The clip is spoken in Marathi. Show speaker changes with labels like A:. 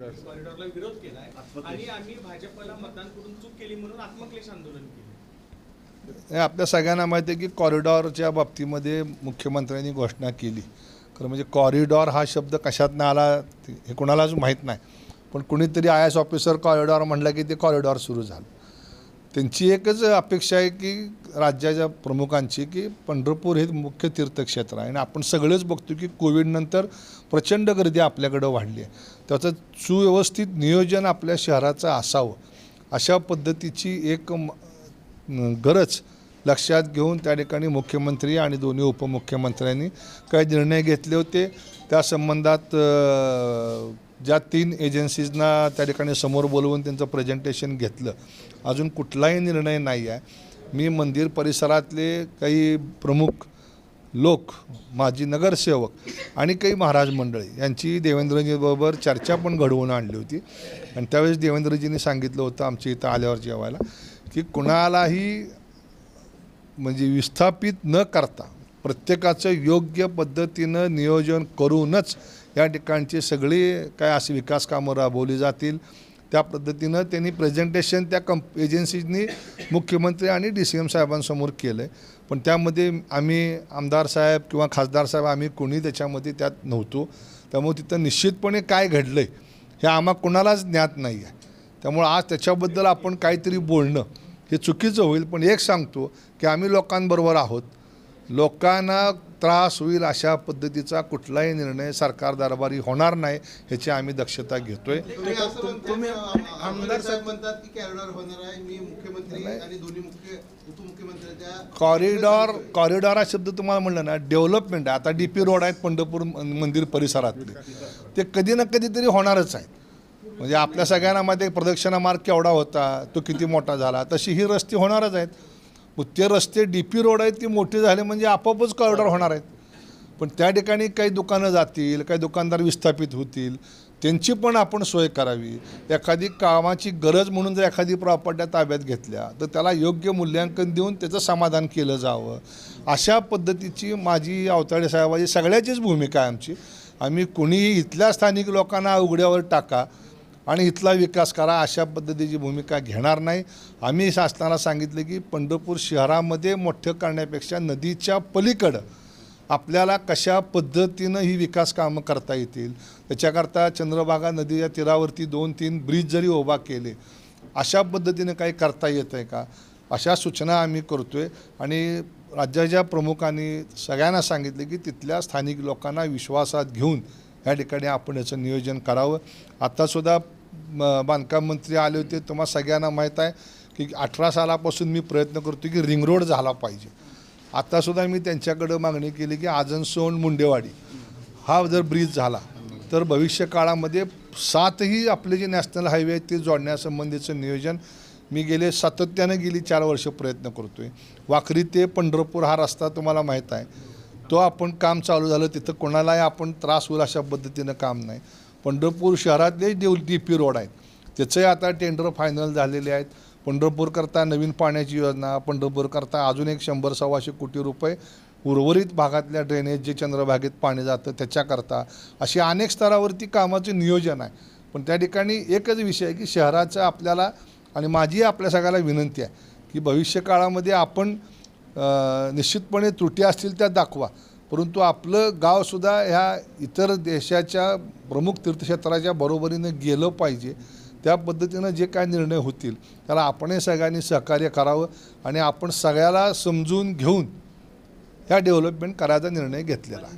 A: कॉरिडॉरला विरोध केलाय. आणि आम्ही भाजपला मतदान करून चूक केली म्हणून आत्मक्लेश आंदोलन केलं.
B: हे आपल्या सगळ्यांना माहिती आहे की कॉरिडॉरच्या बाबतीमध्ये मुख्यमंत्र्यांनी घोषणा केली. खरं म्हणजे कॉरिडॉर हा शब्द कशातनं आला हे कोणालाच माहीत नाही. पण कुणीतरी आय एस ऑफिसर कॉरिडॉर म्हटलं की ते कॉरिडॉर सुरू झालं. त्यांची एकच अपेक्षा आहे की राज्याच्या प्रमुखांची की पंढरपूर हे मुख्य तीर्थक्षेत्र आहे. आणि आपण सगळेच बघतो की कोविडनंतर प्रचंड गर्दी आपल्याकडं वाढली आहे. त्याचं सुव्यवस्थित नियोजन आपल्या शहराचं असावं अशा पद्धतीची एक गरज लक्षात घेऊन त्या ठिकाणी मुख्यमंत्री आणि दोन्ही उपमुख्यमंत्र्यांनी काही निर्णय घेतले होते. त्या संबंधात ज्या तीन एजन्सीजना त्या ठिकाणी समोर बोलवून त्यांचं प्रेझेंटेशन घेतलं. अजून कुठलाही निर्णय नाही आहे. मी मंदिर परिसरातले काही प्रमुख लोक माजी नगरसेवक आणि काही महाराज मंडळी यांची देवेंद्रजीबरोबर चर्चा पण घडवून आणली होती. आणि त्यावेळेस देवेंद्रजींनी सांगितलं होतं आमच्या इथं आल्यावर जेवायला की कुणालाही म्हणजे विस्थापित न करता प्रत्येकाचं योग्य पद्धतीनं नियोजन करूनच या ठिकाणची सगळी काय अशी विकास कामं राबवली जातील. त्या पद्धतीनं त्यांनी प्रेझेंटेशन त्या कंप एजन्सीजनी मुख्यमंत्री आणि डी सी एम साहेबांसमोर केलं आहे पण त्यामध्ये आम्ही आमदार साहेब किंवा खासदार साहेब आम्ही कोणी त्याच्यामध्ये त्यात नव्हतो. त्यामुळे तिथं निश्चितपणे काय घडलं आहे हे आम्हा कोणालाच ज्ञात नाही आहे. त्यामुळं आज त्याच्याबद्दल आपण काहीतरी बोलणं हे चुकीचं होईल. पण एक सांगतो की आम्ही लोकांबरोबर आहोत. लोकांना त्रास होईल अशा पद्धतीचा कुठलाही निर्णय सरकार दरबारी होणार नाही ह्याची आम्ही दक्षता घेतोय.
C: तुम्ही असं म्हणताय, आमदार साहेब म्हणतात की कॅरिडॉर होणार आहे. मी मुख्यमंत्री आणि दोन्ही मुख्य उपमुख्यमंत्र्यांच्या
B: कॉरिडॉर कॉरिडॉर हा शब्द तुम्हाला म्हणलं ना डेव्हलपमेंट आहे. आता डी पी रोड आहेत पंढरपूर मंदिर परिसरातले. ते कधी ना कधीतरी होणारच आहेत. म्हणजे आपल्या सगळ्यांना माहिती आहे प्रदक्षिणा मार्ग केवढा होता तो किती मोठा झाला तशी ही रस्ते होणारच आहेत. मग ते रस्ते डी पी रोड आहेत ती मोठे झाले म्हणजे आपोआपच कॉरिडॉर होणार आहेत. पण त्या ठिकाणी काही दुकानं जातील काही दुकानदार विस्थापित होतील त्यांची पण आपण सोय करावी. एखादी कामाची गरज म्हणून जर एखादी प्रॉपर्ट्या ताब्यात घेतल्या तर त्याला योग्य मूल्यांकन देऊन त्याचं समाधान केलं जावं. अशा पद्धतीची माझी अवताडे साहेबाची सगळ्याचीच भूमिका आहे आमची. आम्ही कुणीही इथल्या स्थानिक लोकांना उघड्यावर टाका. आणि इथला विकास करा अशा पद्धतीची भूमिका घेणार नाही. आम्ही शासनाला सांगितलं की पंढरपूर शहरामध्ये मोठं करण्यापेक्षा नदीच्या पलीकडं आपल्याला कशा पद्धतीनं ही विकास कामं करता येतील? त्याच्याकरता चंद्रभागा नदीच्या तीरावरती दोन तीन ब्रिज जरी उभा केले अशा पद्धतीनं काही करता येतं आहे का? अशा सूचना आम्ही करतो आहे आणि राज्याच्या प्रमुखांनी सगळ्यांना सांगितले की तिथल्या स्थानिक लोकांना विश्वासात घेऊन या ठिकाणी आपण याचं नियोजन करावं. आत्तासुद्धा बांधकाम मंत्री आले होते. तुम्हाला सगळ्यांना माहीत आहे की अठरा सालापासून मी प्रयत्न करतो की रिंग रोड झाला पाहिजे. आत्तासुद्धा मी त्यांच्याकडं मागणी केली की आजनसोंड मुंडेवाडी हा जर ब्रिज झाला तर भविष्य काळामध्ये सातही आपले जे नॅशनल हायवे आहेत ते जोडण्यासंबंधीचं नियोजन मी गेले सातत्यानं गेली चार वर्ष प्रयत्न करतो आहे वाखरी ते पंढरपूर हा रस्ता तुम्हाला माहीत आहे. तो आपण काम चालू झालं तिथं कोणालाही आपण त्रास होईल अशा पद्धतीनं काम नाही. पंढरपूर शहरातले देव डी पी रोड आहेत त्याचंही आता टेंडर फायनल झालेले आहेत. पंढरपूरकरता नवीन पाण्याची योजना पंढरपूरकरता अजून एक शंभर सव्वाशे कोटी रुपये उर्वरित भागातल्या ड्रेनेज जे चंद्रभागेत पाणी जातं त्याच्याकरता अशी अनेक स्तरावरती कामाचं नियोजन आहे. पण त्या ठिकाणी एकच विषय आहे की शहराचं आपल्याला आणि माझी आपल्या सगळ्याला विनंती आहे की भविष्य काळामध्ये आपण निश्चितपणे त्रुटी असतील त्या दाखवा. परंतु आपलं गावसुद्धा ह्या इतर देशाच्या प्रमुख तीर्थक्षेत्राच्या बरोबरीनं गेलं पाहिजे. त्या पद्धतीनं जे काय निर्णय होतील त्याला आपणही सगळ्यांनी सहकार्य करावं आणि आपण सगळ्याला समजून घेऊन ह्या डेव्हलपमेंट करायचा निर्णय घेतलेला आहे.